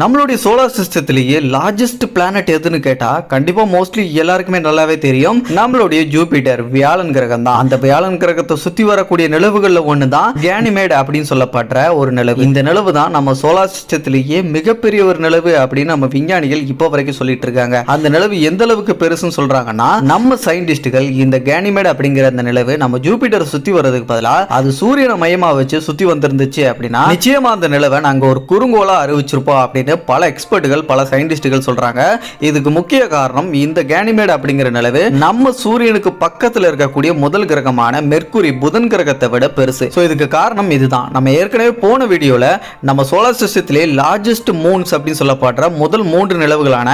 நம்மளுடைய solar சிஸ்டத்திலேயே largest planet எதுன்னு கேட்டா கண்டிப்பா மோஸ்ட்லி எல்லாருக்குமே நல்லாவே தெரியும். நம்மளுடைய ஜூபிட்டர் வியாழன் கிரகம் தான். அந்த வியாழன் கிரகத்தை சுத்தி வரக்கூடிய நிலவுகள்ல ஒண்ணு தான் கேனிமேட் அப்படின்னு சொல்லப்படுற ஒரு நிலவு. இந்த நிலவு தான் நம்ம சோலார் சிஸ்டத்திலேயே மிகப்பெரிய ஒரு நிலவு அப்படின்னு நம்ம விஞ்ஞானிகள் இப்போ வரைக்கும் சொல்லிட்டு இருக்காங்க. அந்த நிலவு எந்த அளவுக்கு பெருசுன்னு சொல்றாங்கன்னா நம்ம சயின்டிஸ்டுகள் இந்த கேனிமேட் அப்படிங்கிற அந்த நிலவு நம்ம ஜூபிட்டர் சுத்தி வர்றதுக்கு பதிலா அது சூரியனை மையமா வச்சு சுத்தி வந்திருந்துச்சு அப்படின்னா நிச்சயமா அந்த நிலவை நாங்க ஒரு குறுங்கோலா அறிவிச்சிருப்போம் அப்படின்னு பல எக்ஸ்பர்ட்டுகள் பல சயின்டிஸ்டுகள் சொல்றாங்க. இதுக்கு முக்கிய காரணம் இந்த கேனிமேட் அப்படிங்கிற நிலவு நம்ம சூரியனுக்கு பக்கத்தில் இருக்கக்கூடிய முதல் கிரகமான மெர்க்குரி புதன் கிரகத்தை விட பெருசு. ஸோ இதுக்கு காரணம் இதுதான். நம்ம ஏற்கனவே போன வீடியோவில் நம்ம சோலார் சிஸ்டத்திலே லார்ஜஸ்ட் மூன்ஸ் அப்படின்னு சொல்லப்படுற முதல் மூன்று நிலவுகளான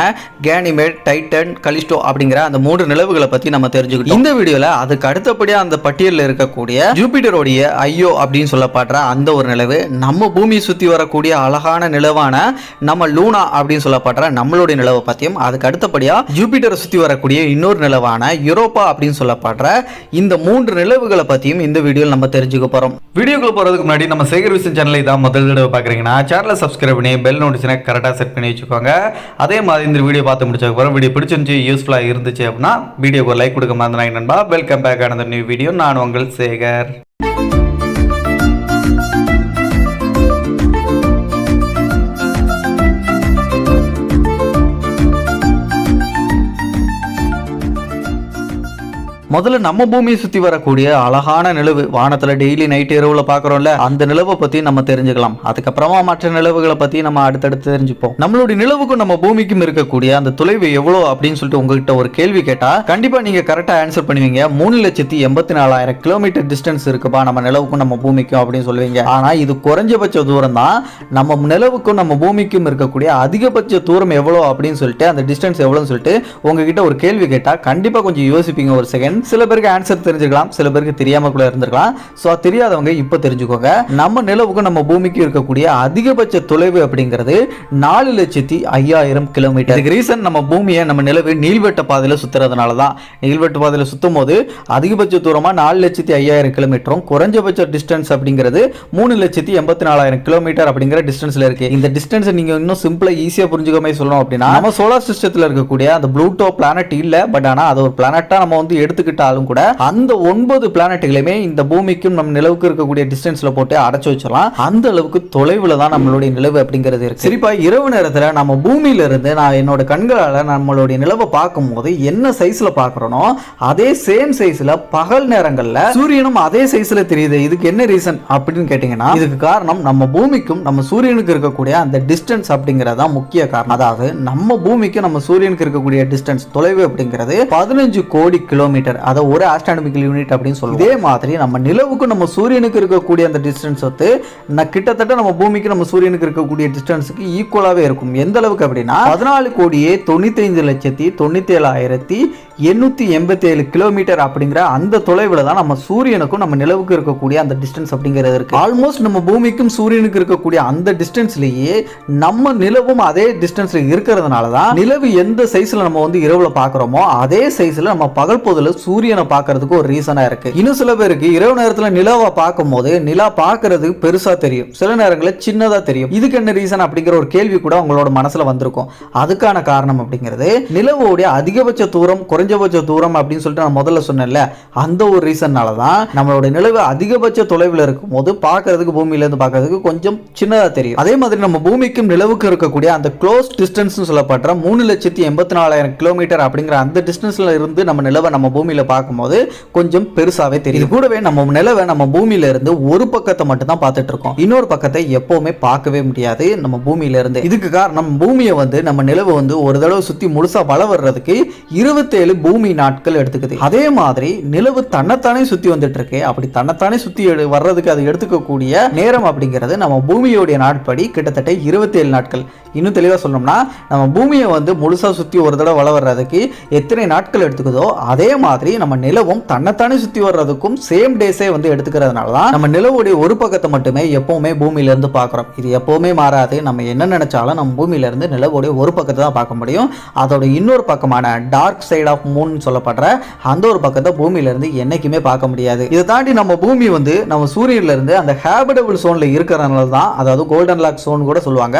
கேனிமேட் டைட்டன் கலிஸ்டோ அப்படிங்கிற அந்த மூன்று நிலவுகளை பத்தி நம்ம தெரிஞ்சுக்கிட்டோம். இந்த வீடியோல அதுக்கு அடுத்தபடியாக அந்த பட்டியலில் இருக்கக்கூடிய ஜூபிட்டருடைய ஐயோ அப்படின்னு சொல்லப்படுற அந்த ஒரு நிலவு நம்ம பூமியை சுற்றி வரக்கூடிய அழகான நிலவான நம்ம லூனா அப்படின்னு சொல்லப்படுற நம்மளுடைய நிலவை பற்றியும் அதுக்கு அடுத்தபடியாக ஜூபிட்டரை சுற்றி வரக்கூடிய இன்னொரு நிலவான யூரோப்பா அப்படின்னு சொல்லப்படுற இந்த மூன்று நிலவுகளை பற்றியும் இந்த வீடியோவில் நம்ம தெரிஞ்சுக்க போகிறோம் வீடியோக்குள்ள போகிறதுக்கு முன்னாடி நம்ம சேகர் விசன் சேனலை தான் முதல் தடவை பார்க்குறீங்கன்னா சேனலை சப்ஸ்கிரைப் பண்ணி பெல் நோட்டிஸ்னை கரெக்டாக செட் பண்ணி வச்சுக்கோங்க. அதே மாதிரி இந்த வீடியோ பார்த்து முடிச்சதுக்கு அப்புறம் வீடியோ பிடிச்சிருந்துச்சு யூஸ்ஃபுல்லாக இருந்துச்சு அப்படின்னா வீடியோக்கு ஒரு லைக் கொடுக்க மாதிரி நண்பா. வெல்கம் பேக் ஆனந்த நியூ வீடியோ நான் உங்கள் சேகர். முதல்ல நம்ம பூமியை சுத்தி வரக்கூடிய அழகான நிலவு வானத்துல டெய்லி நைட் இரவுல பாக்குறோம்ல அந்த நிலவை பத்தி நம்ம தெரிஞ்சுக்கலாம். அதுக்கப்புறமா மற்ற நிலவுகளை பத்தி நம்ம அடுத்தடுத்து தெரிஞ்சுப்போம். நம்மளுடைய நிலவுக்கும் நம்ம பூமிக்கும் இருக்கக்கூடிய அந்த தொலைவு எவ்வளவு அப்படின்னு சொல்லிட்டு உங்ககிட்ட ஒரு கேள்வி கேட்டா கண்டிப்பா நீங்க கரெக்டா ஆன்சர் பண்ணுவீங்க. மூணு லட்சத்தி எண்பத்தி நாலாயிரம் கிலோமீட்டர் டிஸ்டன்ஸ் இருக்குப்பா நம்ம நிலவுக்கும் நம்ம பூமிக்கும் அப்படின்னு சொல்லுவீங்க. ஆனா இது குறைஞ்சபட்ச தூரம் தான். நம்ம நிலவுக்கும் நம்ம பூமிக்கும் இருக்கக்கூடிய அதிகபட்ச தூரம் எவ்வளோ அப்படின்னு சொல்லிட்டு அந்த டிஸ்டன்ஸ் எவ்வளோன்னு சொல்லிட்டு உங்ககிட்ட ஒரு கேள்வி கேட்டா கண்டிப்பா கொஞ்சம் யோசிப்பீங்க ஒரு செகண்ட் சில பேருக்கு ஆன்சர் தெரிஞ்சுக்கலாம் சில பேருக்கு தெரியாம கூட இருந்திருக்கலாம் ஸோ தெரியாதவங்க இப்போ தெரிஞ்சுக்கோங்க. நம்ம நிலவுக்கும் நம்ம பூமிக்கும் இருக்கக்கூடிய அதிகபட்ச தொலைவு அப்படிங்கிறது நாலு லட்சத்தி ஐயாயிரம் கிலோமீட்டர் இதுக்கு ரீசன் நம்ம பூமியை நம்ம நிலவு நீள்வட்ட பாதையில சுத்துறதுனால தான் நீள்வட்ட பாதையில் சுத்தும் போது அதிகபட்ச தூரமா நாலு லட்சத்தி ஐயாயிரம் கிலோமீட்டரும் குறைஞ்சபட்ச டிஸ்டன்ஸ் அப்படிங்கிறது மூணு லட்சத்தி எண்பத்தி நாலாயிரம் கிலோமீட்டர் அப்படிங்கிற டிஸ்டன்ஸில் இருக்குது இந்த டிஸ்டன்ஸ் நீங்க இன்னும் சிம்பிளா ஈஸியா புரிஞ்சுக்க மாதிரி சொல்லணும் அப்படின்னா நம்ம சோலார் சிஸ்டத்தில் இருக்கக்கூடிய அந்த ப்ளூட்டோ பிளானட் இல்லை பட் ஆனால் அது ஒரு பிளானட்டாக நம்ம வந்து எடுத்துக்கிட்டாலும் கூட அந்த ஒன்பது பிளானட்டுகளையுமே இந்த பூமிக்கும் நம்ம நிலவுக்கு இருக்கக்கூடிய டிஸ்டன்ஸ்ல போட்டு அடைச்சு வச்சிடலாம். அந்த அளவுக்கு தொலைவுல தான் நம்மளுடைய நிலவு அப்படிங்கிறது இருக்கு. சரிப்பா இரவு நேரத்துல நம்ம பூமியில இருந்து நான் என்னோட கண்களால நம்மளுடைய நிலவை பார்க்கும்போது என்ன சைஸ்ல பார்க்குறோனோ அதே சேம் சைஸ்ல பகல் நேரங்கள்ல சூரியனும் அதே சைஸ்ல தெரியுது. இதுக்கு என்ன ரீசன் அப்படின்னு கேட்டீங்கன்னா இதுக்கு காரணம் நம்ம பூமிக்கும் நம்ம சூரியனுக்கு இருக்கக்கூடிய அந்த டிஸ்டன்ஸ் அப்படிங்கறது தான் முக்கிய காரணம். அதாவது நம்ம பூமிக்கு நம்ம சூரியனுக்கு இருக்கக்கூடிய டிஸ்டன்ஸ் தொலைவு அப்படிங்கிறது பதினஞ்சு கோடி கிலோமீட்டர் அதை ஒரு ஆஸ்ட்ரானமிக்கல் யூனிட் அப்படின்னு சொல்லுவோம். இதே மாதிரி நம்ம நிலவுக்கு நம்ம சூரியனுக்கு இருக்கக்கூடிய அந்த டிஸ்டன்ஸ் வந்து நான் கிட்டத்தட்ட நம்ம பூமிக்கு நம்ம சூரியனுக்கு இருக்கக்கூடிய டிஸ்டன்ஸுக்கு ஈக்குவலாகவே இருக்கும். எந்த அளவுக்கு அப்படின்னா பதினாலு கோடியே தொண்ணூத்தைந்து லட்சத்தி தொண்ணூத்தி ஏழாயிரத்தி எண்ணூற்றி எண்பத்தி ஏழு கிலோமீட்டர் அப்படிங்கிற அந்த தொலைவில் தான் நம்ம சூரியனுக்கும் நம்ம நிலவுக்கு இருக்கக்கூடிய அந்த டிஸ்டன்ஸ் அப்படிங்கிறது இருக்குது ஆல்மோஸ்ட் நம்ம பூமிக்கும் சூரியனுக்கு இருக்கக்கூடிய அந்த டிஸ்டன்ஸ்லேயே நம்ம நிலவும் அதே டிஸ்டன்ஸில் இருக்கிறதுனால தான் நிலவு எந்த சைஸில் நம்ம வந்து இரவில் பார்க்குறோமோ அதே சைஸில் நம்ம பகல் பொதுல சூரியனை பார்க்கறதுக்கு ஒரு ரீசனாக இருக்குது இன்னும் சில பேருக்கு இரவு நேரத்தில் நிலவை பார்க்கும்போது நிலா பார்க்கறதுக்கு பெருசாக தெரியும். சில நேரங்களில் சின்னதாக தெரியும். இதுக்கு என்ன ரீசன் அப்படிங்கிற ஒரு கேள்வி கூட உங்களோட மனசில் வந்திருக்கும். அதுக்கான காரணம் அப்படிங்கிறது நிலவோடைய அதிகபட்ச தூரம் குறைஞ்சபட்ச தூரம் அப்படின்னு சொல்லிட்டு நான் முதல்ல சொன்னேன்ல அந்த ஒரு ரீசன்னால தான் நம்மளோட நிலவு அதிகபட்ச தொலைவில் இருக்கும் போது பார்க்கறதுக்கு பூமியிலேருந்து பார்க்கறதுக்கு கொஞ்சம் சின்னதாக தெரியும். அதே மாதிரி நம்ம பூமிக்கும் நிலவுக்கும் இருக்கக்கூடிய அந்த க்ளோஸ் டிஸ்டன்ஸ்னு சொல்லப்படுற மூணு லட்சத்தி எண்பத்தி நாலாயிரம் கிலோமீட்டர் அப்படிங்கிற அந்த டிஸ்டன்ஸில் இருந்து நம்ம நிலவை நம்ம பூமியில் பார்க்கும்போது கொஞ்சம் பெருசாகவே தெரியும். இது கூடவே நம்ம நிலவை நம்ம பூமியில இருந்து ஒரு பக்கத்தை மட்டும் தான் பார்த்துட்டு இருக்கோம். இன்னொரு பக்கத்தை எப்பவுமே பார்க்கவே முடியாது நம்ம பூமியில இருந்து. இதுக்கு காரணம் பூமியை வந்து நம்ம நிலவை வந்து ஒரு தடவை சுற்றி முழுசாக வள வர்றதுக்கு இருபத்தேழு பூமி நாட்கள் எடுத்துக்குது. அதே மாதிரி நிலவு தன்னைத்தானே சுத்தி வந்துட்டு இருக்கு அப்படி தன்னைத்தானே சுத்தி எடு- வர்றதுக்கு அது எடுத்துக்கக்கூடிய நேரம் அப்படிங்கிறது நம்ம பூமியோடைய நாட்படி கிட்டத்தட்ட இருபத்தி ஏழு நாட்கள். இன்னும் தெளிவாக சொல்லணும்னா நம்ம பூமியை வந்து முழுசா சுற்றி ஒரு தடவை வள வர்றதுக்கு எத்தனை நாட்கள் எடுத்துக்குதோ அதே மாதிரி நம்ம நிலவும் தன்னைத்தானே சுற்றி வர்றதுக்கும் சேம் டேஸே வந்து எடுத்துக்கிறதுனால தான் நம்ம நிலவுடைய ஒரு பக்கத்தை மட்டுமே எப்பவுமே பூமியில இருந்து பார்க்குறோம். இது எப்பவுமே மாறாது. நம்ம என்ன நினைச்சாலும் நம்ம பூமியில இருந்து நிலவுடைய ஒரு பக்கத்தை தான் பார்க்க முடியும். அதோட இன்னொரு பக்கமான டார்க் சைடு ஆஃப் மூன் சொல்லப்படுற அந்த ஒரு பக்கத்தை பூமியிலேருந்து என்றைக்குமே பார்க்க முடியாது. இதை தாண்டி நம்ம பூமி வந்து நம்ம சூரியன்ல இருந்து அந்த ஹேபிடபிள் சோனில் இருக்கிறனால தான் அதாவது கோல்டன் லாக் சோன் கூட சொல்லுவாங்க.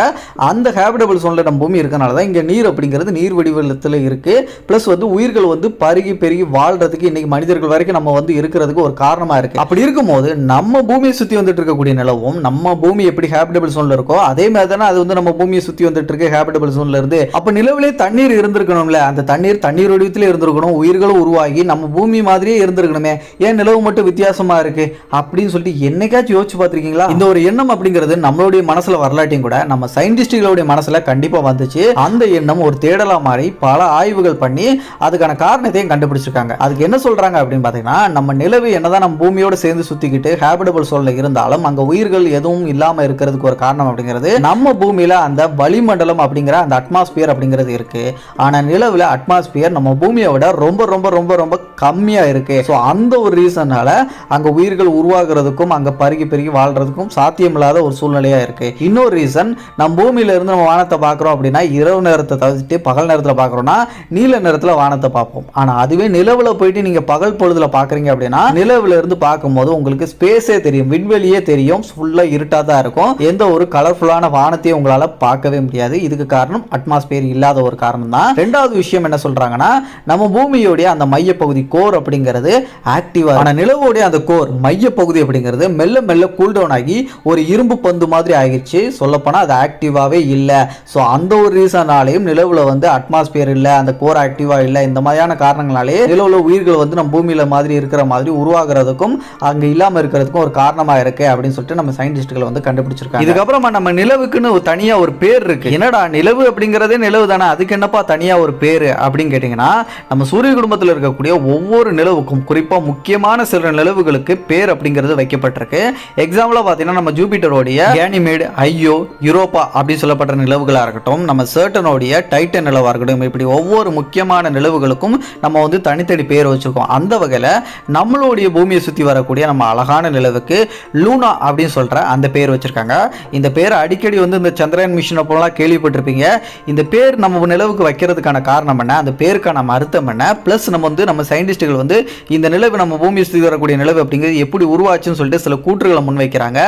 அந்த ஹேபிடபிள் சோனில் நம்ம பூமி இருக்கனால தான் இங்கே நீர் அப்படிங்கிறது நீர் வடிவத்தில் இருக்கு. ப்ளஸ் வந்து உயிர்கள் வந்து பருகி பெருகி வாழ்கிறதுக்கு இன்றைக்கி மனிதர்கள் வரைக்கும் நம்ம வந்து இருக்கிறதுக்கு ஒரு காரணமாக இருக்கு. அப்படி இருக்கும்போது நம்ம பூமியை சுற்றி வந்துட்டு இருக்கக்கூடிய நிலவும் நம்ம பூமி எப்படி ஹேபிடபிள் சோனில் இருக்கோ அதே மாதிரி தானே அது வந்து நம்ம பூமியை சுற்றி வந்துட்டு இருக்கு ஹேபிடபிள் சோனில் இருந்து. அப்போ நிலவிலே தண்ணீர் இருந்திருக்கணும்ல அந்த தண்ணீர் தண்ணீர் வடிவத்தில் இருந்திருக்கணும் உயிர்களும் உருவாகி நம்ம பூமி மாதிரியே இருந்திருக்கணுமே. ஏன் நிலவு மட்டும் வித்தியாசமா இருக்கு? அப்படின்னு சொல்லிட்டு என்னைக்காச்சும் யோசிச்சு பார்த்திருக்கீங்களா? இந்த ஒரு எண்ணம் அப்படிங்கிறது நம்மளுடைய மனசுல வரலாட்டையும் கூட நம்ம சயின்டிஸ்டுகளுடைய மனசுல கண்டிப்பா வந்துச்சு. அந்த எண்ணம் ஒரு தேடலா மாறி பல ஆய்வுகள் பண்ணி அதுக்கான காரணத்தையும் கண்டுபிடிச்சிருக்காங்க. அதுக்கு என்ன சொல்றாங்க அப்படின்னு பார்த்தீங்கன்னா நம்ம நிலவு என்னதான் நம்ம பூமியோட சேர்ந்து சுத்திக்கிட்டு ஹேபிடபிள் சூழல்ல இருந்தாலும் அங்க உயிர்கள் எதுவும் இல்லாம இருக்கிறதுக்கு ஒரு காரணம் அப்படிங்கிறது நம்ம பூமியில அந்த வளிமண்டலம் அப்படிங்கிற அந்த அட்மாஸ்பியர் அப்படிங்கிறது இருக்கு. ஆனா நிலவுல அட்மாஸ்பியர் நம்ம பூமி பூமியை விட ரொம்ப ரொம்ப ரொம்ப ரொம்ப கம்மியாக இருக்கு. ஸோ அந்த ஒரு ரீசனால அங்கே உயிர்கள் உருவாகிறதுக்கும் அங்கே பருகி பெருகி வாழ்கிறதுக்கும் சாத்தியமில்லாத ஒரு சூழ்நிலையா இருக்கு. இன்னொரு ரீசன் நம்ம பூமியில இருந்து நம்ம வானத்தை பார்க்குறோம் அப்படின்னா இரவு நேரத்தை தவிர்த்து பகல் நேரத்தில் பார்க்குறோன்னா நீல நேரத்தில் வானத்தை பார்ப்போம். ஆனால் அதுவே நிலவில் போயிட்டு நீங்கள் பகல் பொழுதுல பார்க்குறீங்க அப்படின்னா நிலவில் இருந்து பார்க்கும்போது உங்களுக்கு ஸ்பேஸே தெரியும் விண்வெளியே தெரியும் ஃபுல்லாக இருட்டாக தான் இருக்கும். எந்த ஒரு கலர்ஃபுல்லான வானத்தையும் உங்களால் பார்க்கவே முடியாது. இதுக்கு காரணம் அட்மாஸ்பியர் இல்லாத ஒரு காரணம் தான் ரெண்டாவது விஷயம் என்ன சொல்கிறாங்கன்னா நம்ம பூமியோடைய அந்த மையப்பகுதி கோர் அப்படிங்கிறது ஆக்டிவாக ஆனால் நிலவோடைய அந்த கோர் மையப்பகுதி அப்படிங்கிறது மெல்ல மெல்ல கூல் டவுன் ஆகி ஒரு இரும்பு பந்து மாதிரி ஆகிடுச்சு சொல்லப்போனால் அது ஆக்டிவாகவே இல்லை. ஸோ அந்த ஒரு ரீசனாலையும் நிலவில் வந்து அட்மாஸ்பியர் இல்லை அந்த கோர் ஆக்டிவாக இல்லை இந்த மாதிரியான காரணங்களாலே நிலவில் உயிர்கள் வந்து நம்ம பூமியில் மாதிரி இருக்கிற மாதிரி உருவாகிறதுக்கும் அங்கே இல்லாமல் இருக்கிறதுக்கும் ஒரு காரணமாக இருக்கு அப்படின்னு சொல்லிட்டு நம்ம சயின்டிஸ்ட்களை வந்து கண்டுபிடிச்சிருக்காங்க. இதுக்கப்புறமா நம்ம நிலவுக்குன்னு ஒரு தனியாக ஒரு பேர் இருக்கு. என்னடா நிலவு அப்படிங்கிறதே நிலவு தானே அதுக்கு என்னப்பா தனியாக ஒரு பேர் அப்படின்னு கேட்டிங்கன்னா நம்ம சூரிய குடும்பத்தில் இருக்கக்கூடிய ஒவ்வொரு நிலவுக்கும் குறிப்பாக முக்கியமான சில நிலவுகளுக்கு பேர் அப்படிங்கிறது வைக்கப்பட்டிருக்கு. எக்ஸாம்பிளாக பார்த்தீங்கன்னா நம்ம ஜூபிட்டரோடைய கேனிமேடு ஐயோ யூரோப்பா அப்படின்னு சொல்லப்பட்ட நிலவுகளாக இருக்கட்டும் நம்ம சேர்டனோடைய டைட்டன் நிலவாக இருக்கட்டும் இப்படி ஒவ்வொரு முக்கியமான நிலவுகளுக்கும் நம்ம வந்து தனித்தனி பேர் வச்சுருக்கோம். அந்த வகையில் நம்மளுடைய பூமியை சுற்றி வரக்கூடிய நம்ம அழகான நிலவுக்கு லூனா அப்படின்னு சொல்கிற அந்த பேர் வச்சுருக்காங்க. இந்த பேர் அடிக்கடி வந்து இந்த சந்திரயான் மிஷினை போலாம் கேள்விப்பட்டிருப்பீங்க. இந்த பேர் நம்ம நிலவுக்கு வைக்கிறதுக்கான காரணம் என்ன? அந்த பேருக்கான மருத்துவ அர்த்தம் என்ன ப்ளஸ் நம்ம வந்து நம்ம சயின்டிஸ்ட்டுகள் வந்து இந்த நிலவு நம்ம பூமியை சுற்றி வரக்கூடிய நிலவு அப்படிங்கிறது எப்படி உருவாச்சுன்னு சொல்லிட்டு சில கூற்றுகளை முன்வைக்கிறாங்க.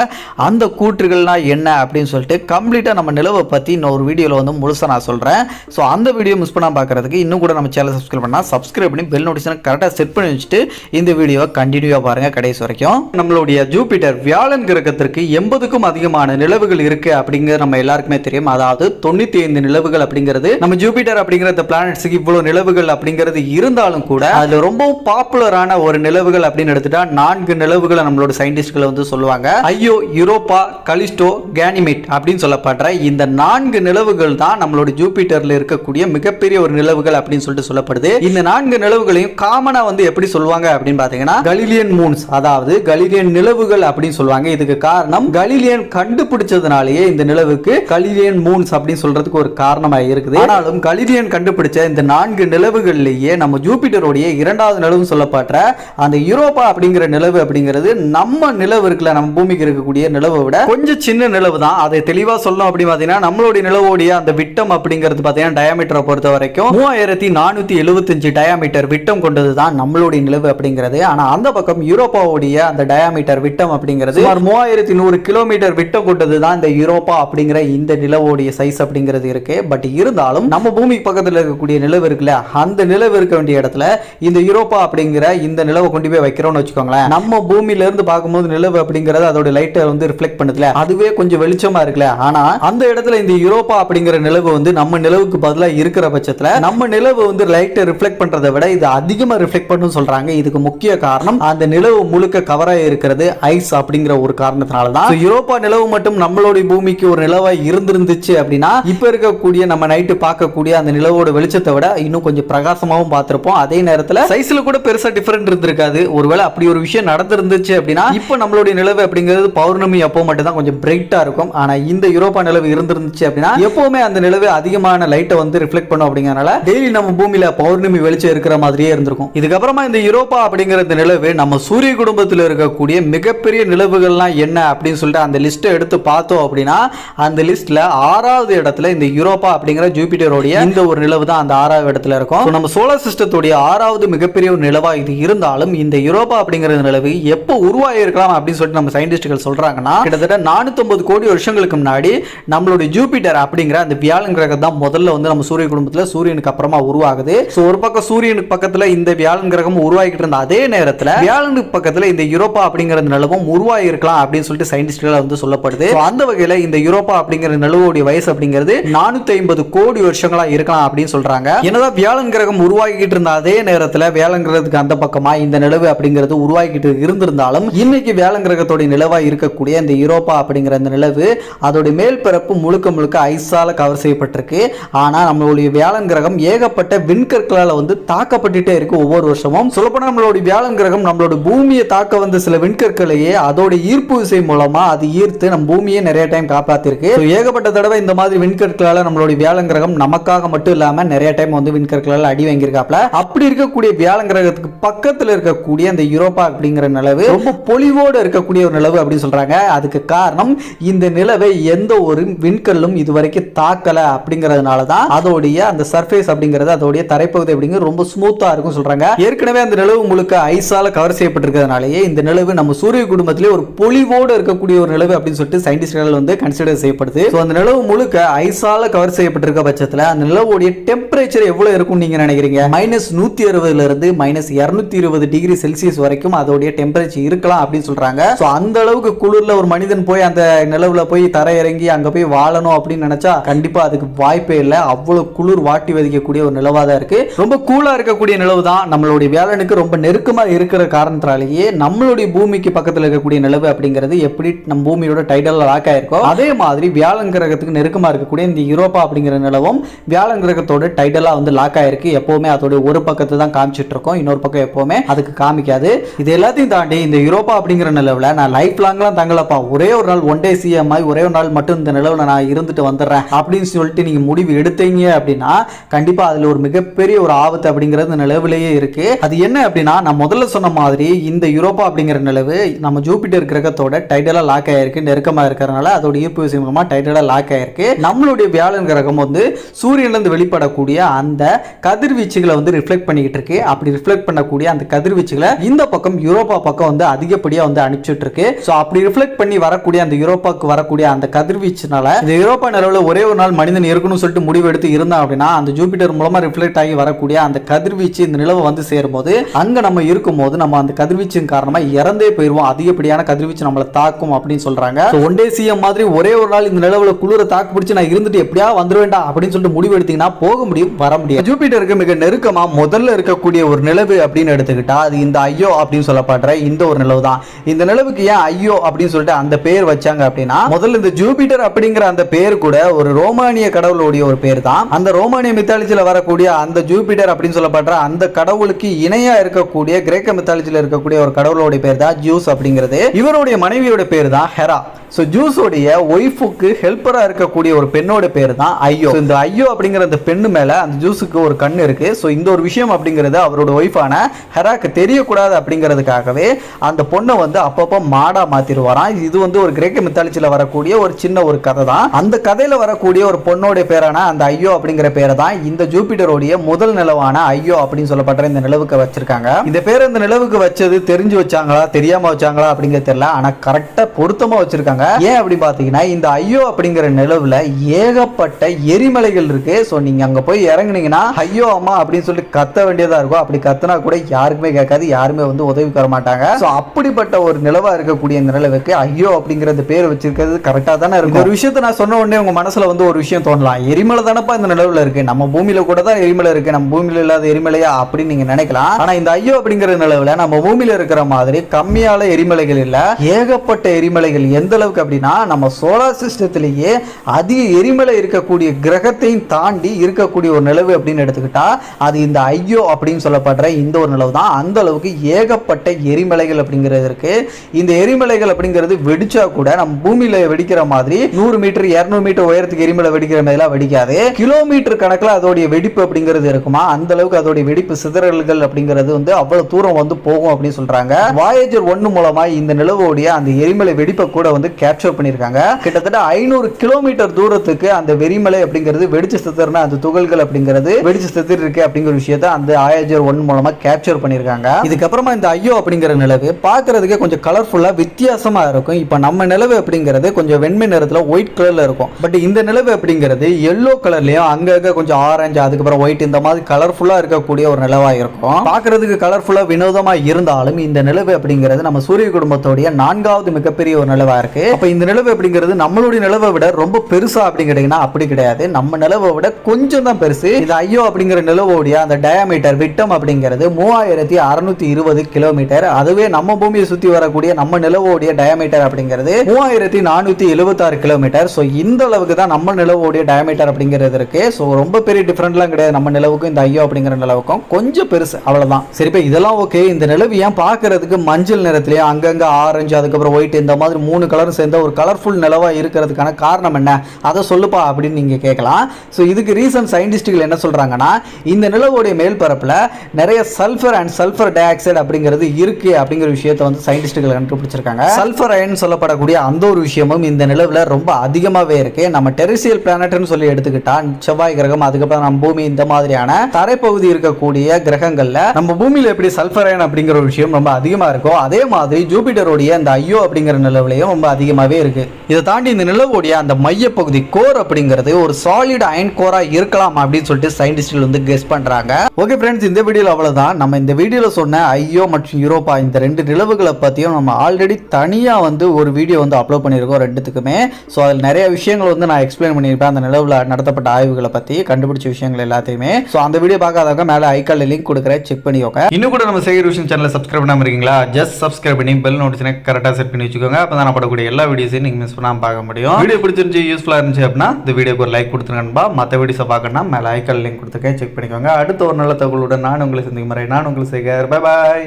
அந்த கூற்றுகள்னால் என்ன அப்படின்னு சொல்லிட்டு கம்ப்ளீட்டாக நம்ம நிலவை பற்றி இன்னொரு வீடியோவில் வந்து முழுசாக நான் சொல்கிறேன் ஸோ அந்த வீடியோ மிஸ் பண்ணாம பார்க்குறதுக்கு இன்னும் கூட நம்ம சேனல் சப்ஸ்கிரைப் பண்ணால் சப்ஸ்கிரைப் பண்ணி பெல் நோட்டிஃபிகேஷன் கரெக்டாக செட் பண்ணி வச்சுட்டு இந்த வீடியோவை கண்டினியூவாக பாருங்கள் கடைசி வரைக்கும். நம்மளுடைய ஜூபிட்டர் வியாழன் கிரகத்திற்கு எண்பதுக்கும் அதிகமான நிலவுகள் இருக்குது அப்படிங்கிறது நம்ம எல்லாருக்குமே தெரியும். அதாவது தொண்ணூற்றி ஐந்து நிலவுகள் அப்படிங்கிறது நம்ம ஜூபிட்டர் அப்படிங்கிற பிளானட்ஸுக்கு இவ்வளோ நிலவுகள் அப்படிங்கிறது இருந்தாலும் கூட அதுல ரொம்பவும் பாப்புலரான ஒரு நிலவுகள் அப்படின்னு எடுத்துட்டா நான்கு நிலவுகளை நம்மளோட சயின்டிஸ்ட்களை வந்து சொல்லுவாங்க. ஐயோ யூரோப்பா கலிஸ்டோ கேனிமேட் அப்படின்னு சொல்லப்படுற இந்த நான்கு நிலவுகள் தான் நம்மளோட ஜூபிட்டர்ல இருக்கக்கூடிய மிகப்பெரிய ஒரு நிலவுகள் அப்படின்னு சொல்லிட்டு சொல்லப்படுது. இந்த நான்கு நிலவுகளையும் காமனா வந்து எப்படி சொல்லுவாங்க அப்படின்னு பாத்தீங்கன்னா கலிலியன் மூன்ஸ் அதாவது கலிலியன் நிலவுகள் அப்படின்னு சொல்லுவாங்க. இதுக்கு காரணம் கலிலியன் கண்டுபிடிச்சதுனாலேயே இந்த நிலவுக்கு கலிலியன் மூன்ஸ் அப்படின்னு சொல்றதுக்கு ஒரு காரணமாக இருக்குது. ஆனாலும் கலிலியன் கண்டுபிடிச்ச இந்த நான்கு நிலவுகள் நிலவுகள்லயே நம்ம ஜூபிட்டருடைய இரண்டாவது நிலவு சொல்லப்படுற அந்த யூரோப்பா அப்படிங்கிற நிலவு அப்படிங்கிறது நம்ம நிலவு இருக்குல்ல நம்ம பூமிக்கு இருக்கக்கூடிய நிலவை விட கொஞ்சம் சின்ன நிலவு தான். அதை தெளிவா சொல்லணும் அப்படின்னு பாத்தீங்கன்னா நம்மளுடைய நிலவோடைய அந்த விட்டம் அப்படிங்கிறது பார்த்தீங்கன்னா டயாமீட்டரை பொறுத்த வரைக்கும் மூவாயிரத்தி நானூற்றி எழுபத்தஞ்சு டயாமீட்டர் விட்டம் கொண்டது தான் நம்மளுடைய நிலவு அப்படிங்கிறது. ஆனா அந்த பக்கம் யூரோப்பாவுடைய அந்த டயாமீட்டர் விட்டம் அப்படிங்கிறது சுமார் மூவாயிரத்தி நூறு கிலோமீட்டர் விட்டம் கொண்டது தான் இந்த யூரோப்பா அப்படிங்கிற இந்த நிலவோடைய சைஸ் அப்படிங்கிறது இருக்கு. பட் இருந்தாலும் நம்ம பூமி பக்கத்தில் இருக்கக்கூடிய நிலவு இருக்குல்ல அந்த நிலவு இருக்க வேண்டிய இடத்துல இந்த யூரோப்பா அப்படிங்கிற இந்த நிலவை கொண்டு போய் வைக்கிறோம்னு வச்சுக்கோங்களேன். நம்ம பூமியில இருந்து பார்க்கும்போது நிலவு அப்படிங்கிறது அதோட லைட்டை வந்து ரிஃப்ளெக்ட் பண்ணுதுல. அதுவே கொஞ்சம் வெளிச்சமா இருக்குல்ல. ஆனா அந்த இடத்துல இந்த யூரோப்பா அப்படிங்கிற நிலவு வந்து நம்ம நிலவுக்கு பதிலாக இருக்கிற பட்சத்துல நம்ம நிலவு வந்து லைட்டை ரிஃப்ளெக்ட் பண்றதை விட இது அதிகமா ரிஃப்ளெக்ட் பண்ணும் சொல்றாங்க. இதுக்கு முக்கிய காரணம் அந்த நிலவு முழுக்க கவராக இருக்கிறது ஐஸ் அப்படிங்கிற ஒரு காரணத்தினால தான் யூரோப்பா நிலவு மட்டும் நம்மளுடைய பூமிக்கு ஒரு நிலவா இருந்திருந்துச்சு அப்படின்னா இப்ப இருக்கக்கூடிய நம்ம நைட்டு பார்க்கக்கூடிய அந்த நிலவோட வெளிச்சத்தை விட இன்னும் கொஞ்சம் பிரகாசமாவும் பார்த்திருப்போம். அதே நேரத்தில் சைஸில் கூட பெருசாக டிஃப்ரெண்ட் இருந்திருக்காது. ஒருவேளை அப்படி ஒரு விஷயம் நடந்திருந்துச்சு அப்படின்னா இப்போ நம்மளுடைய நிலவு அப்படிங்கிறது பௌர்ணமி அப்போ மட்டும் தான் கொஞ்சம் பிரைட்டாக இருக்கும். ஆனால் இந்த யூரோப்பா நிலவு இருந்திருந்துச்சு அப்படின்னா எப்போவுமே அந்த நிலவு அதிகமான லைட்டை வந்து ரிஃப்ளெக்ட் பண்ணும் அப்படிங்கிறனால டெய்லி நம்ம பூமியில் பௌர்ணமி வெளிச்சம் இருக்கிற மாதிரியே இருந்திருக்கும். இதுக்கப்புறமா இந்த யூரோப்பா அப்படிங்கிற இந்த நிலவு நம்ம சூரிய குடும்பத்தில் இருக்கக்கூடிய மிகப்பெரிய நிலவுகள்லாம் என்ன அப்படின்னு சொல்லிட்டு அந்த லிஸ்ட்டை எடுத்து பார்த்தோம் அப்படின்னா அந்த லிஸ்ட்டில் ஆறாவது இடத்துல இந்த யூரோப்பா அப்படிங்கிற ஜூபிட்டருடைய இந்த ஒரு நிலவு தான் அந்த ஆறாவது இடத்துல இருக்கும். நம்ம சோலார் சிஸ்டத்துடைய ஆறாவது மிகப்பெரிய ஒரு நிலவா இது இருந்தாலும் இந்த யூரோப்பா அப்படிங்கிற நிலவு எப்போ உருவாகிருக்கலாம் அப்படின்னு சொல்லிட்டு நம்ம சயின்டிஸ்டுகள் சொல்றாங்கன்னா கிட்டத்தட்ட நானூற்றம்பது கோடி வருஷங்களுக்கு முன்னாடி நம்மளுடைய ஜூபிட்டர் அப்படிங்கிற அந்த வியாழன் கிரகம் தான் முதல்ல வந்து நம்ம சூரிய குடும்பத்தில் சூரியனுக்கு அப்புறமா உருவாகுது. ஸோ ஒரு பக்கம் சூரியனுக்கு பக்கத்துல இந்த வியாழன் கிரகம் உருவாகிட்டு இருந்த அதே நேரத்தில் வியாழனுக்கு பக்கத்துல இந்த யூரோப்பா அப்படிங்கிற நிலவும் உருவாகிருக்கலாம் அப்படின்னு சொல்லிட்டு சயின்டிஸ்ட்கள் வந்து சொல்லப்படுது. அந்த வகையில் இந்த யூரோப்பா அப்படிங்கிற நிலவுடைய வயசு அப்படிங்கிறது நானூத்தி ஐம்பது கோடி வருஷங்களா இருக்கலாம் அப்படின்னு சொல்றாங்க. என்னதான் வியாழன் கிரகம் உருவாகிட்டு இருந்த அதே நேரத்துல வியாழன் கிரகத்துக்கு அந்த பக்கமா இந்த நிலவு அப்படிங்கிறது உருவாகிட்டு இருந்திருந்தாலும் இன்னைக்கு வியாழன் கிரகத்தோட நிலவா இருக்கக்கூடிய இந்த யூரோப்பா அப்படிங்கிற அந்த நிலவு அதோட மேல் பிறப்பு முழுக்க முழுக்க ஐஸால கவர் செய்யப்பட்டிருக்கு. ஆனா நம்மளுடைய வியாழன் கிரகம் ஏகப்பட்ட விண்கற்களால் வந்து தாக்கப்பட்டுட்டே இருக்கு ஒவ்வொரு வருஷமும். சொல்லப்போனா நம்மளுடைய வியாழன் கிரகம் நம்மளோட பூமியை தாக்க வந்த சில விண்கற்களையே அதோட ஈர்ப்பு விசை மூலமா அது ஈர்த்து நம்ம பூமியை நிறைய டைம் காப்பாத்திருக்கு. ஏகப்பட்ட தடவை இந்த மாதிரி விண்கற்களால் நம்மளுடைய வியாழன் கிரகம் நமக்காக மட்டும் இல்லாம நிறைய டைம் வந்து விண்கற்களால் அடி வாங்கியிருக்காப்ல. அப்படி இருக்கக்கூடிய வியாழன் கிரகத்துக்கு பக்கத்துல இருக்கக்கூடிய அந்த யூரோப்பா அப்படிங்கிற நிலவு ரொம்ப பொலிவோடு இருக்கக்கூடிய ஒரு நிலவு அப்படின்னு சொல்றாங்க. அதுக்கு காரணம் இந்த நிலவை எந்த ஒரு விண்கல்லும் இதுவரைக்கும் தாக்கல அப்படிங்கிறதுனால தான் அதோடைய அந்த சர்ஃபேஸ் அப்படிங்கிறது அதோடைய தரைப்பகுதி அப்படிங்கிறது ரொம்ப ஸ்மூத்தா இருக்கும் சொல்றாங்க. ஏற்கனவே அந்த நிலவு முழுக்க ஐஸால கவர் செய்யப்பட்டிருக்கிறதுனாலயே இந்த நிலவு நம்ம சூரிய குடும்பத்திலே ஒரு பொலிவோடு இருக்கக்கூடிய ஒரு நிலவு அப்படின்னு சொல்லிட்டு சயின்டிஸ்ட்கள் வந்து கன்சிடர் செய்யப்படுது. So, அந்த நிலவு முழுக்க ஐஸால கவர் செய்யப்பட்டிருக்க பட்சத்துல அந்த நிலவுடைய டெம்பரேச்சர் எவ்வளவு இருக்கும் நீங்க நினைக்கிறீங்க? மைனஸ் நூத்தி அறுபதுல இருந்து மைனஸ் இருநூத்தி இருபது டிகிரி செல்சியஸ் வரைக்கும் அதோடைய டெம்பரேச்சர் இருக்கலாம் அப்படின்னு சொல்றாங்க. ஸோ அந்த அளவுக்கு குளிர்ல ஒரு மனிதன் போய் அந்த நிலவுல போய் தரையிறங்கி அங்க போய் வாழணும் அப்படின்னு நினைச்சா கண்டிப்பா அதுக்கு வாய்ப்பே இல்லை. அவ்வளவு குளிர் வாட்டி வதிக்கக்கூடிய ஒரு நிலவா தான் இருக்கு. ரொம்ப கூலா இருக்கக்கூடிய நிலவு தான் நம்மளுடைய வியாழனுக்கு ரொம்ப நெருக்கமா இருக்கிற காரணத்தினாலேயே நம்மளுடைய பூமிக்கு பக்கத்துல இருக்கக்கூடிய நிலவு அப்படிங்கிறது எப்படி நம்ம பூமியோட டைடல் லாக் ஆயிருக்கோ அதே மாதிரி வியாழன் கிரகத்துக்கு நெருக்கமா இருக்கக்கூடிய இந்த யூரோப்பா அப்படிங்கிற நிலவும் வியாழன் கிரகத்தோட டைடலா வந்து லாக் ஆயிருக்கு. எப்பவுமே அதோட ஒரு பக்கத்தை தான் காமிச்சிட்டு இருக்கோம் இன்னொரு பக்கம் எப்பவுமே அதுக்கு காமிக்காது. இது எல்லாத்தையும் தாண்டி இந்த யூரோப்பா அப்படிங்கிற நிலவுல நான் லைஃப் லாங்லாம் தங்கலப்பா. ஒரே ஒரு நாள் ஒன் டே சிஎம் ஆகி ஒரே ஒரு நாள் மட்டும் இந்த நிலவில் நான் இருந்துட்டு வந்துடுறேன் அப்படின்னு சொல்லிட்டு நீங்க முடிவு எடுத்தீங்க அப்படின்னா கண்டிப்பா அதுல ஒரு மிகப்பெரிய ஒரு ஆபத்து அப்படிங்கிறது நிலவிலேயே நிலவுலயே இருக்கு. அது என்ன அப்படின்னா நான் முதல்ல சொன்ன மாதிரி இந்த யூரோப்பா அப்படிங்கிற நிலவு நம்ம ஜூபிட்டர் கிரகத்தோட டைட்டலா லாக் ஆயிருக்கு நெருக்கமா இருக்கிறனால அதோட ஈர்ப்பு விசை மூலமா டைட்டலா லாக் ஆயிருக்கு. நம்மளுடைய வியாழன் கிரகம் வந்து சூரியன்ல இருந்து வெளிப்படக்கூடிய அந்த கதிர் கதிர்வீச்சுகளை வந்து ரிஃப்ளெக்ட் பண்ணிக்கிட்டு இருக்கு. அப்படி ரிஃப்ளெக்ட் பண்ணக்கூடிய அந்த கதிர்வீச்சுகளை இந்த பக்கம் யூரோப்பா பக்கம் வந்து அதிகப்படியாக வந்து அனுப்பிச்சுட்டு இருக்கு. ஸோ அப்படி ரிஃப்ளெக்ட் பண்ணி வரக்கூடிய அந்த யூரோப்பாக்கு வரக்கூடிய அந்த கதிர்வீச்சுனால இந்த யூரோப்பா நிலவில் ஒரே ஒரு நாள் மனிதன் இருக்கணும்னு சொல்லிட்டு முடிவு எடுத்து இருந்தான் அப்படின்னா அந்த ஜூபிட்டர் மூலமா ரிஃப்ளெக்ட் ஆகி வரக்கூடிய அந்த கதிர்வீச்சு இந்த நிலவை வந்து சேரும்போது அங்க நம்ம இருக்கும்போது நம்ம அந்த கதிர்வீச்சின் காரணமா இறந்தே போயிருவோம். அதிகப்படியான கதிர்வீச்சு நம்மளை தாக்கும் அப்படின்னு சொல்றாங்க. ஒன் டே சிஎம் மாதிரி ஒரே ஒரு நாள் இந்த நிலவில் குளிர தாக்கு பிடிச்சு நான் இருந்துட்டு எப்படியா வந்துருவேண்டா அப்படின்னு சொல்லிட்டு முடிவு எடுத்தீங்கன்னா போக முடியும் வர முடியும் ஜூபிட்டருக்கு மிக நெருக்கமா முதல்ல இருக்கக்கூடிய ஒரு நிலவு அப்படின்னு எடுத்துக்கிட்டா அது இந்த ஐயோ அப்படின்னு சொல்லப்படுற இந்த ஒரு நிலவு தான். இந்த நிலவுக்கு ஏன் ஐயோ அப்படின்னு சொல்லிட்டு அந்த பேர் வச்சாங்க அப்படின்னா முதல்ல இந்த ஜூபிட்டர் அப்படிங்கிற அந்த பேர் கூட ஒரு ரோமானிய கடவுளுடைய ஒரு பேர் தான். அந்த ரோமானிய மித்தாலஜியில் வரக்கூடிய அந்த ஜூபிட்டர் அப்படின்னு சொல்லப்படுற அந்த கடவுளுக்கு இணையா இருக்கக்கூடிய கிரேக்க மித்தாலஜியில் இருக்கக்கூடிய ஒரு கடவுளோட பேர் தான் ஜூஸ் அப்படிங்கிறது. இவருடைய மனைவியோட பேர் தான் ஹெரா. ஸோ ஜூஸோடைய ஒய்ஃபுக்கு ஹெல்ப்பராக இருக்கக்கூடிய ஒரு பெண்ணோட பேர் தான் ஐயோ இந்த ஐயோ அப்படிங்கிற அந்த பெண்ணு மேலே அந்த ஜூஸுக்கு ஒரு கண் இருக்கு. ஸோ இந்த ஒரு விஷயம் அப்படிங்கிறது அவரோட ஒய்ஃபான ஹெராக்கு தெரியக்கூடாது அப்படிங்கிறதுக்காகவே அந்த பொண்ணை வந்து அப்பப்போ மாடா மாத்திருவாராம் இது வந்து ஒரு கிரேக்க மித்தாலிச்சியில் வரக்கூடிய ஒரு சின்ன ஒரு கதை தான் அந்த கதையில் வரக்கூடிய ஒரு பொண்ணோட பேரான அந்த ஐயோ அப்படிங்கிற பேரை தான் இந்த ஜூபிட்டருடைய முதல் நிலவான ஐயோ அப்படின்னு சொல்லப்படுற இந்த நிலவுக்கு வச்சிருக்காங்க. இந்த பேர் இந்த நிலவுக்கு வச்சது தெரிஞ்சு வச்சாங்களா தெரியாம வச்சாங்களா அப்படிங்கிறது தெரியல. ஆனால் கரெக்டாக பொருத்தமாக வச்சிருக்காங்க. ஏன் அப்படி பாத்தீங்கன்னா இந்த ஐயோ அப்படிங்கிற நிலவுல ஏகப்பட்ட எரிமலைகள் இருக்கு. சோ நீங்க அங்க போய் இறங்குனீங்கன்னா ஐயோ அம்மா அப்படின்னு சொல்லி கத்த வேண்டியதா இருக்கும். அப்படி கத்துனா கூட யாருக்குமே கேட்காது யாருமே வந்து உதவி தர மாட்டாங்க. சோ அப்படிப்பட்ட ஒரு நிலவா இருக்கக்கூடிய இந்த நிலவுக்கு ஐயோ அப்படிங்கிற பேர் வச்சிருக்கிறது கரெக்டா தானே இருக்கும். ஒரு விஷயத்த நான் சொன்ன உடனே உங்க மனசுல வந்து ஒரு விஷயம் தோணலாம். எரிமலை தானப்பா இந்த நிலவுல இருக்கு. நம்ம பூமியில கூட தான் எரிமலை இருக்கு. நம்ம பூமியில இல்லாத எரிமலையா அப்படின்னு நீங்க நினைக்கலாம். ஆனா இந்த ஐயோ அப்படிங்கிற நிலவுல நம்ம பூமியில இருக்கிற மாதிரி கம்மியான எரிமலைகள் இல்ல ஏகப்பட்ட எரிமலைகள் எந்த அளவுக்கு அப்படின்னா நம்ம சோலார் சிஸ்டத்திலேயே அதிக எரிமலை இருக்கக்கூடிய கிரகத்தையும் தாண்டி இருக்கக்கூடிய ஒரு நிலவு அப்படின்னு எடுத்துக்கிட்டா அது இந்த ஐயோ அப்படின்னு சொல்லப்படுற இந்த ஒரு நிலவு தான். அந்த அளவுக்கு ஏகப்பட்ட எரிமலைகள் அப்படிங்கிறது இருக்குது இந்த எரிமலைகள் அப்படிங்கிறது வெடிச்சா கூட நம்ம பூமியில வெடிக்கிற மாதிரி நூறு மீட்டர் இரநூறு மீட்டர் உயரத்துக்கு எரிமலை வெடிக்கிற மாதிரிலாம் வெடிக்காது. கிலோமீட்டர் கணக்குல அதோடைய வெடிப்பு அப்படிங்கிறது இருக்குமா? அந்த அளவுக்கு அதோடைய வெடிப்பு சிதறல்கள் அப்படிங்கிறது வந்து அவ்வளவு தூரம் வந்து போகும் அப்படின்னு சொல்றாங்க. வாயேஜர் ஒன்னு மூலமா இந்த நிலவோடைய அந்த எரிமலை வெடிப்பை கூட வந்து கேப்சர் பண்ணியிருக்காங்க. கிட்டத்தட்ட ஐநூறு கிலோமீட்டர் தூரத்துக்கு அந்த வெறிமலை அப்படிங்கிறது வெடிச்சு சிதறின அந்த துகள்கள் அப்படிங்கிறது வெடிச்சு சித்தர் இருக்கு அப்படிங்கிற விஷயத்த அந்த ஆயேஜர் ஒன் மூலமா கேப்சர் பண்ணியிருக்காங்க. இதுக்கப்புறமா இந்த ஐயோ அப்படிங்கிற நிலவு பார்க்கறதுக்கே கொஞ்சம் கலர்ஃபுல்லா வித்தியாசமா இருக்கும். இப்போ நம்ம நிலவு அப்படிங்கிறது கொஞ்சம் வெண்மை நிறத்துல ஒயிட் கலர்ல இருக்கும். பட் இந்த நிலவு அப்படிங்கிறது எல்லோ கலர்லயும் அங்கங்க கொஞ்சம் ஆரஞ்சு அதுக்கப்புறம் ஒயிட் இந்த மாதிரி கலர்ஃபுல்லா இருக்கக்கூடிய ஒரு நிலவா இருக்கும். பார்க்கறதுக்கு கலர்ஃபுல்லா வினோதமா இருந்தாலும் இந்த நிலவு அப்படிங்கிறது நம்ம சூரிய குடும்பத்தோடைய நான்காவது மிகப்பெரிய ஒரு நிலவா இருக்கு. அப்போ இந்த நிலவு அப்படிங்கிறது நம்மளுடைய நிலவை விட ரொம்ப பெருசா அப்படின்னு கேட்டிங்கன்னா அப்படி கிடையாது. நம்ம நிலவை விட கொஞ்சம் தான் பெருசு. இது ஐயோ அப்படிங்கிற நிலவோடைய அந்த டயாமீட்டர் விட்டம் அப்படிங்கிறது மூவாயிரத்தி அறுநூத்தி இருபது கிலோமீட்டர் அதுவே நம்ம பூமியை சுத்தி வரக்கூடிய நம்ம நிலவோடைய டயாமீட்டர் அப்படிங்கிறது மூவாயிரத்தி நானூத்தி எழுபத்தாறு கிலோமீட்டர் ஸோ இந்த அளவுக்கு தான் நம்ம நிலவோடைய டயாமீட்டர் அப்படிங்கிறது இருக்கு. ஸோ ரொம்ப பெரிய டிஃப்ரெண்ட்லாம் கிடையாது. நம்ம நிலவுக்கும் இந்த ஐயோ அப்படிங்கிற நிலவுக்கும். கொஞ்சம் பெருசு அவ்வளவுதான். சரி இப்போ இதெல்லாம் ஓகே இந்த நிலவு ஏன் பார்க்கறதுக்கு மஞ்சள் நிறத்திலேயே அங்கங்க ஆரஞ்சு அதுக்கப்புறம் ஒயிட் இந்த மாதிரி மூணு கலர் கலரும் சேர்ந்த ஒரு கலர்ஃபுல் நிலவா இருக்கிறதுக்கான காரணம் என்ன? அதை சொல்லுப்பா அப்படின்னு நீங்க கேட்கலாம். ஸோ இதுக்கு ரீசன் சயின்டிஸ்ட்டுகள் என்ன சொல்றாங்கன்னா இந்த நிலவுடைய மேல்பரப்பில் நிறைய sulphur and sulphur dioxide அப்படிங்கிறது இருக்கு அப்படிங்கிற விஷயத்தை வந்து சயின்டிஸ்டுகள் கண்டுபிடிச்சிருக்காங்க. சல்ஃபர் அயன் சொல்லப்படக்கூடிய அந்த ஒரு விஷயமும் இந்த நிலவுல ரொம்ப அதிகமாகவே இருக்கு. நம்ம டெரிசியல் பிளானட்னு சொல்லி எடுத்துக்கிட்டால் செவ்வாய் கிரகம் அதுக்கப்புறம் நம்ம பூமி இந்த மாதிரியான தரைப்பகுதி இருக்கக்கூடிய கிரகங்கள்ல நம்ம பூமியில எப்படி சல்ஃபர் அயன் அப்படிங்கிற ஒரு விஷயம் ரொம்ப அதிகமா இருக்கோ அதே மாதிரி ஜூபிட்டருடைய இந்த ஐயோ அப்படிங்கிற நிலவிலையும் ரொம்ப அதிகமாகவே இருக்கு. இதை தாண்டி இந்த நிலவுடைய அந்த மையப்பகுதி கோர் அப்படிங்கிறது ஒரு சாலிட் அயன் கோரா இருக்கலாம் அப்படின்னு சொல்லிட்டு சயின்டிஸ்ட்கள் வந்து கெஸ் பண்றாங்க. ஓகே ஃப்ரெண்ட்ஸ் இந்த வீடியோல அவ்வளவுதான். நம்ம இந்த வீடியோல சொன்ன ஐயோ மற்றும் யூரோப்பா இந்த ரெண்டு நிலவுகளை பத்தியும் நம்ம ஆல்ரெடி தனியா வந்து ஒரு வீடியோ வந்து அப்லோட் பண்ணியிருக்கோம் ரெண்டுத்துக்குமே. ஸோ அதில் நிறைய விஷயங்கள் வந்து நான் எக்ஸ்பிளைன் பண்ணியிருப்பேன். அந்த நிலவில் நடத்தப்பட்ட ஆய்வுகளை பத்தி கண்டுபிடிச்ச விஷயங்கள் எல்லாத்தையுமே. ஸோ அந்த வீடியோ பார்க்காதவங்க மேலே ஐக்கால லிங்க் கொடுக்குறேன். செக் பண்ணிக்கோங்க. இன்னும் கூட நம்ம செய்கிற விஷயம் சேனலை சப்ஸ்கிரைப் பண்ணாம இருக்கீங்களா? ஜஸ்ட் சப்ஸ்கிரைப் பண்ணி பெல் நோட்டிஸ்னே கரெக்டாக செட் பண்ணி வச்சுக்கோங்க. அப்போ தான் நான் படக்கூடிய எல்லா வீடியோஸையும் நீங்கள் மிஸ் பண்ணாமல் பார்க்க முடியும். வீடியோ பிடிச்சிருந்துச்சு யூஸ்ஃபுல்லாக இருந்துச்சு அப்படின்னா இந்த வீடியோக்கு ஒரு லைக் கொடுத்துருங்கன்பா மற்ற வீடியோஸை பார்க்கணும்னா மேலே ஐக்கால் லிங்க் கொடுத்துருக்கேன். செக் பண்ணிக்கோங்க. அடுத்த ஒரு நல்ல தகவலுடன் நான் உங்களை சந்திக்கும் முறை நான் உங்களை சேகர் பை பாய்